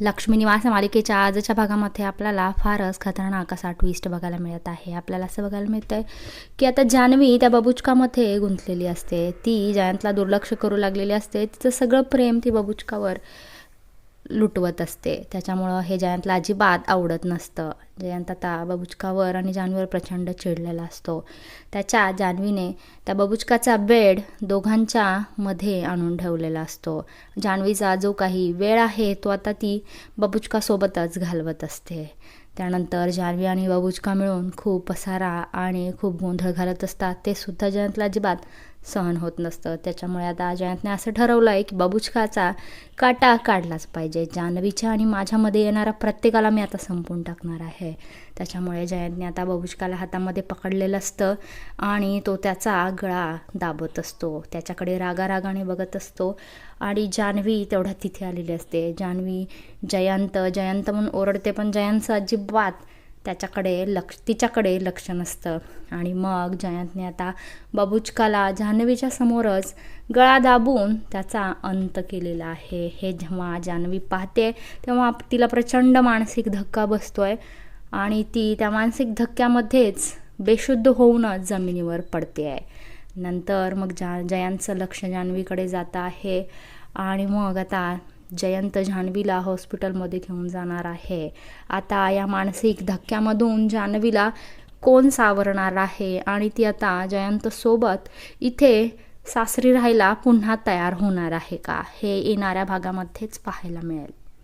लक्ष्मीनिवास मालिकेच्या आजच्या भागामध्ये आपल्याला फारच खतरनाक असा ट्विस्ट बघायला मिळत आहे. आपल्याला असं बघायला मिळतं आहे की आता जान्हवी त्या बबुचकामध्ये गुंतलेली असते. ती जयंतला दुर्लक्ष करू लागलेली असते. तिचं सगळं प्रेम ती बबुचकावर लुटवत असते. त्याच्यामुळं हे जयंतला अजिबात आवडत नसतं. जयंत आता बबुचकावर आणि जान्हवीवर प्रचंड चिडलेला असतो. त्याच्या जान्हवीने त्या बबुचकाचा बेड दोघांच्या मध्ये आणून ठेवलेला असतो. जान्हवीचा जो काही वेळ आहे तो आता ती बबुचकासोबतच घालवत असते. त्यानंतर जान्हवी आणि बबुचका मिळून खूप पसारा आणि खूप गोंधळ घालत असतात. ते सुद्धा जयंतला अजिबात सहन होत नसतं. त्याच्यामुळे आता जयंतने असं ठरवलं आहे की बबुचकाचा काटा काढलाच पाहिजे. जान्हवीच्या आणि माझ्यामध्ये येणारा प्रत्येकाला मी आता संपून टाकणार आहे. त्याच्यामुळे जयंतने आता बाबुचकाला हातामध्ये पकडलेलं असतं आणि तो त्याचा गळा दाबत असतो. त्याच्याकडे रागारागाने बघत असतो आणि जान्हवी तेवढ्या तिथे आलेली असते. जान्हवी जयंत जयंत म्हणून ओरडते पण जयंतचं अजिबात त्याच्याकडे लक्ष तिच्याकडे लक्ष नसतं. आणि मग जयंतने आता बबुचकाला जान्हवीच्या समोरच गळा दाबून त्याचा अंत केलेला आहे. हे जेव्हा जान्हवी पाहते तेव्हा तिला प्रचंड मानसिक धक्का बसतोय आणि ती त्या मानसिक धक्क्यामध्येच बेशुद्ध होऊनच जमिनीवर पडते आहे नंतर मग जा जयांचं लक्ष जान्हवीकडे जातं आहे. आणि मग आता जयंत जान्हवीला हॉस्पिटलमध्ये घेऊन जाणार आहे. आता या मानसिक धक्क्यामधून जान्हवीला कोण सावरणार आहे? आणि ती आता जयंतसोबत इथे सासरी राहायला पुन्हा तयार होणार आहे का? हे येणाऱ्या भागामध्येच पाहायला मिळेल.